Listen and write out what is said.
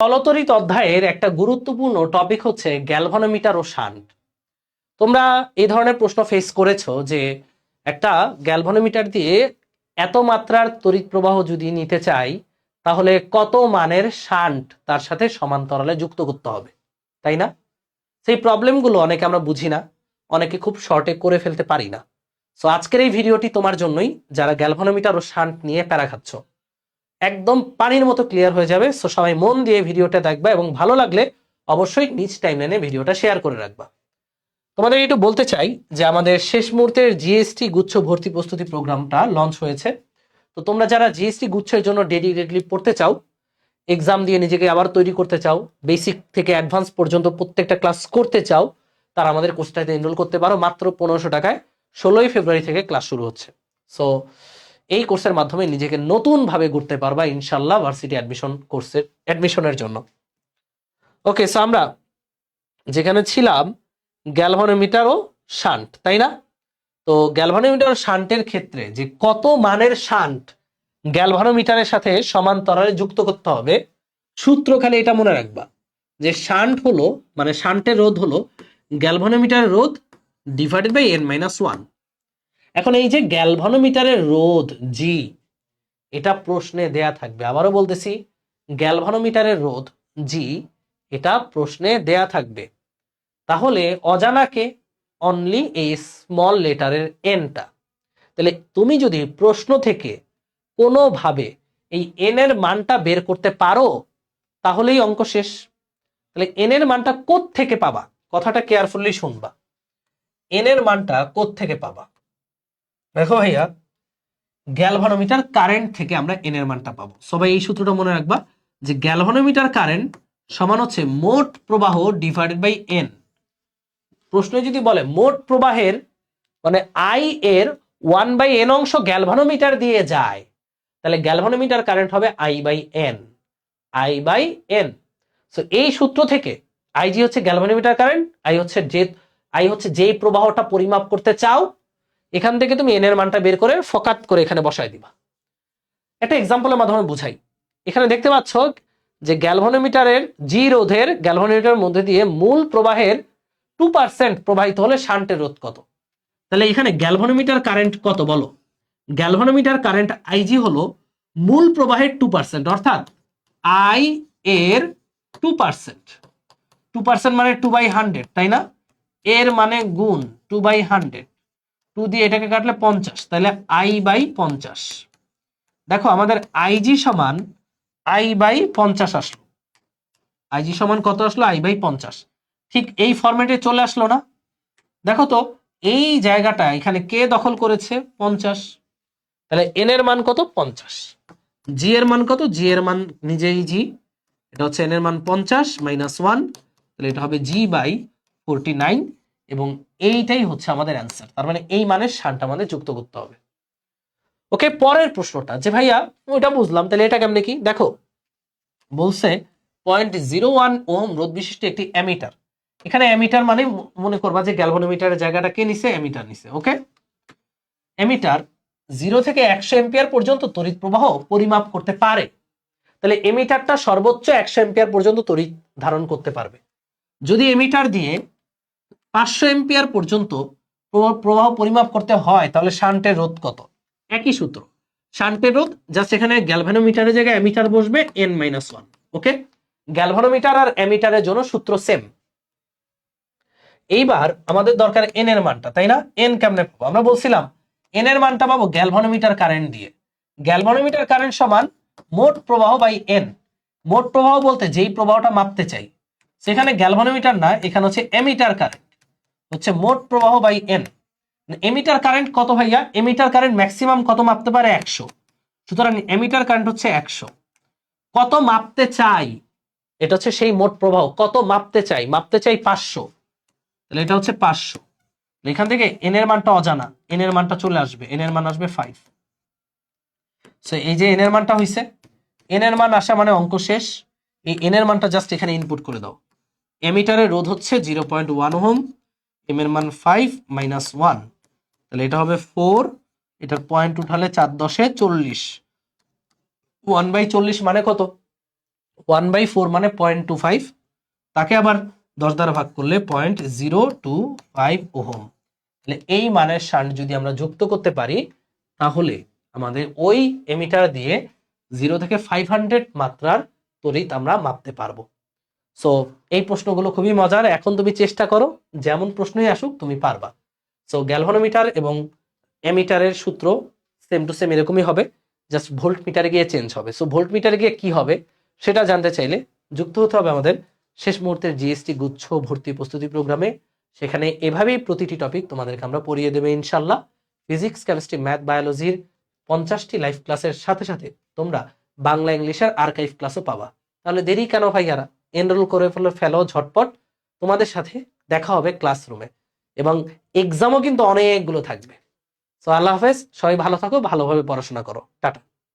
তলতরিত অধ্যায়ের একটা গুরুত্বপূর্ণ টপিক হচ্ছে গ্যালভানোমিটার ও শান্ট। তোমরা এই ধরনের প্রশ্ন ফেস করেছ যে একটা গ্যালভানোমিটার দিয়ে এত মাত্রার তড়িৎ প্রবাহ যদি নিতে চাই, তাহলে কত মানের শান্ট তার সাথে সমান্তরালে যুক্ত করতে হবে, তাই না? সেই প্রবলেমগুলো অনেকে আমরা বুঝি না, অনেকে খুব শর্টে করে ফেলতে পারি না। সো আজকের এই ভিডিওটি তোমার জন্যই, যারা গ্যালভানোমিটার ও শান্ট নিয়ে প্যারা খাচ্ছ। একদম পানির মতো ক্লিয়ার হয়ে যাবে। সো সবাই মন দিয়ে ভিডিওটা দেখবা এবং ভালো লাগলে অবশ্যই নিজ টাইমলাইনে ভিডিওটা শেয়ার করে রাখবা। তোমাদের একটু বলতে চাই যে আমাদের শেষ মুহূর্তের জিএসটি গুচ্ছ ভর্তি প্রস্তুতি প্রোগ্রামটা লঞ্চ হয়েছে। তো তোমরা যারা জিএসটি গুচ্ছের জন্য ডেডিকেটলি পড়তে চাও এক্সাম দিয়ে নিজেকে আবার তৈরি করতে চাও বেসিক থেকে অ্যাডভান্স পর্যন্ত প্রত্যেকটা ক্লাস করতে চাও, তারা আমাদের কোর্সটাতে এনরোল করতে পারো। মাত্র পনেরোশো টাকায় ষোলোই ফেব্রুয়ারি থেকে ক্লাস শুরু হচ্ছে। সো এই কোর্সের মাধ্যমে নিজেকে নতুনভাবে ঘুরতে পারবা ইনশাল্লাহ ভার্সিটি অ্যাডমিশন কোর্সের অ্যাডমিশনের জন্য। ওকে সো আমরা যেখানে ছিলাম গ্যালভানোমিটার ও শান্ট তাই না? তো গ্যালভানোমিটার শান্টের ক্ষেত্রে যে কত মানের শান্ট গ্যালভানোমিটারের সাথে সমান্তরালে যুক্ত করতে হবে সূত্র খালি এটা মনে রাখবা। যে শান্ট হলো মানে শান্টের রোধ হলো গ্যালভানোমিটারের রোধ divided by N minus one এখন এই যে গ্যালভানোমিটারের রোধ জি এটা প্রশ্নে দেয়া থাকবে। আবারও বলতেছি, গ্যালভানোমিটারের রোধ জি এটা প্রশ্নে দেয়া থাকবে। তাহলে অজানাকে অনলি এই স্মল লেটারের এনটা তাহলে তুমি যদি প্রশ্ন থেকে কোনোভাবে এই এন এর মানটা বের করতে পারো, তাহলেই অঙ্ক শেষ। তাহলে এন এর মানটা থেকে পাবা? কথাটা কেয়ারফুলি শুনবা। এন এর মানটা থেকে পাবা? দেখো ভাইয়া গ্যালভানোমিটার কারেন্ট থেকে আমরা এন এর মানটা পাবো। সবাই এই সূত্রটা মনে রাখবা যে গ্যালভানোমিটার কারেন্ট সমান হচ্ছে মোট প্রবাহ ডিভাইডেড বাই এন প্রশ্নে যদি বলে, মোট প্রবাহের মানে আই এর ওয়ান বাই এন অংশ গ্যালভানোমিটার দিয়ে যায়, তাহলে গ্যালভানোমিটার কারেন্ট হবে I by N I by N so এই সূত্র থেকে আইজি হচ্ছে গ্যালভানোমিটার কারেন্ট আই হচ্ছে যে আই হচ্ছে যেই প্রবাহটা পরিমাপ করতে চাও এখান থেকে তুমি এন এর মানটা বের করে ফকাত করে এখানে বসায় দিবা। একটা এক্সাম্পলের মাধ্যমে বুঝাই। এখানে দেখতে পাচ্ছ যে গ্যালভানোমিটারের জি রোধের গ্যালভানোমিটারের মধ্যে দিয়ে মূল প্রবাহের টু পার্সেন্ট প্রবাহিত হলে শান্টের রোধ কত? তাহলে এখানে গ্যালভানোমিটার কারেন্ট কত বলো? গ্যালভানোমিটার কারেন্ট আইজি হলো মূল প্রবাহের টু পার্সেন্ট অর্থাৎ আই এর টু পার্সেন্ট টু পার্সেন্ট মানে টু বাই হান্ড্রেড তাই না? এর মানে গুণ টু বাই হান্ড্রেড টু দিয়ে এটাকে কাটলে পঞ্চাশ, তাহলে আই বাই পঞ্চাশ। দেখো আমাদের আইজি সমান আই বাই পঞ্চাশ আসলো। আইজি সমান কত আসলো? আই বাই পঞ্চাশ। ঠিক এই ফরম্যাটে চলে আসলো না। দেখো তো, এই জায়গাটা এখানে কে দখল করেছে? পঞ্চাশ। তাহলে এন এর মান কত? পঞ্চাশ। জি এর মান কত? জি এর মান নিজেই জি এটা হচ্ছে এন এর মান পঞ্চাশ মাইনাস ওয়ান। তাহলে এটা হবে জি বাই ফোরটি নাইন এবং এইটাই হচ্ছে আমাদের অ্যান্সার তার মানে এই মানের সানটা আমাদের যুক্ত করতে হবে। ওকে পরের প্রশ্নটা, যে ভাইয়া ওইটা বুঝলাম, তাহলে এটা কেমনে কি? দেখো, বলছে পয়েন্ট জিরো ওয়ান ওম রোধ বিশিষ্ট একটি অ্যামিটার এখানে অ্যামিটার মানে মনে করবা যে গ্যালভানোমিটারের জায়গাটা কে নিছে? অ্যামিটার নিছে ওকে অ্যামিটার জিরো থেকে একশো এম্পিয়ার পর্যন্ত তড়িৎ প্রবাহ পরিমাপ করতে পারে। তাহলে এমিটারটা সর্বোচ্চ একশো এম্পিয়ার পর্যন্ত তড়িৎ ধারণ করতে পারবে। যদি এমিটার দিয়ে পাঁচশো এম্পিয়ার পর্যন্ত প্রবাহ পরিমাপ করতে হয়, তাহলে শান্টের রোধ কত? একই সূত্র। শান্টের রোধ জাস্ট এখানে গ্যালভানোমিটারের জায়গায় অ্যামিটার বসবে N minus one okay galvanometer আর অ্যামিটারের জন্য সূত্র সেম এইবার আমাদের দরকার এন এর মানটা, তাই না? এন কেমনে পাবো? আমরা বলছিলাম এন এর মানটা পাবো গ্যালভানোমিটার কারেন্ট দিয়ে। গ্যালভানোমিটার কারেন্ট সমান মোট প্রবাহ বাই এন মোট প্রবাহ বলতে যেই প্রবাহটা মাপতে চাই, সেখানে গ্যালভানোমিটার না, এখানে হচ্ছে এমিটার কারেন্ট হচ্ছে মোট প্রবাহ বাই এন এমিটার কারেন্ট কত ভাইয়া? এমিটার কারেন্ট ম্যাক্সিমাম কত মাপতে পারে? একশো। সুতরাং এমিটার কারেন্ট হচ্ছে একশো। কত মাপতে চাই? এটা হচ্ছে সেই মোট প্রবাহ। কত মাপতে চাই? মাপতে চাই পাঁচশো। তাহলে এটা হচ্ছে পাঁচশো। এখান থেকে এন এর মানটা অজানা। এন এর মানটা চলে আসবে। এন এর মান আসবে ফাইভ সো এই যে এন এর মানটা হইছে এন এর মান আসা মানে অঙ্ক শেষ। এই এন এর মানটা জাস্ট এখানে ইনপুট করে দাও। এমিটারের রোধ হচ্ছে zero point one ohm M এর মান ফাইভ মাইনাস ওয়ান তাহলে এটা হবে ফোর এটার পয়েন্ট উঠালে চার দশে চল্লিশ। ওয়ান বাই চল্লিশ মানে কত? ওয়ান বাই ফোর মানে পয়েন্ট টু ফাইভ তাকে আবার দশ দ্বারা ভাগ করলে point zero two five ohm. তাহলে এই মানের শান্ট যদি আমরা যুক্ত করতে পারি, তাহলে আমাদের ওই এমিটার দিয়ে জিরো থেকে ফাইভ হান্ড্রেড মাত্রার তড়িৎ আমরা মাপতে পারব। সো এই প্রশ্নগুলো খুবই মজার। এখন তুমি চেষ্টা করো, যেমন প্রশ্নই আসুক, তুমি পারবা। সো গ্যালভানোমিটার এবং এমিটারের সূত্র সেম টু সেম এরকমই হবে। জাস্ট ভোল্ট মিটারে গিয়ে চেঞ্জ হবে। সো ভোল্ট মিটারে গিয়ে কি হবে, সেটা জানতে চাইলে যুক্ত হতে হবে আমাদের শেষ মুহূর্তের জিএসটি গুচ্ছ ভর্তি প্রস্তুতি প্রোগ্রামে। সেখানে এভাবেই প্রতিটি টপিক তোমাদেরকে আমরা পড়িয়ে দেবে ইনশাল্লাহ। ফিজিক্স কেমিস্ট্রি ম্যাথ বায়োলজির পঞ্চাশটি লাইভ ক্লাসের সাথে সাথে তোমরা বাংলা ইংলিশের আর্কাইভ ক্লাসও পাবা। তাহলে দেরি কেন ভাইয়ারা? এনরোল করে ফেলো ফেলো, ঝটপট। তোমাদের সাথে দেখা হবে ক্লাসরুমে এবং এক্সামও কিন্তু অনেকগুলো থাকবে। সো আল্লাহ হাফেজ, সবাই ভালো থাকো, ভালোভাবে পড়াশোনা করো। টাটা।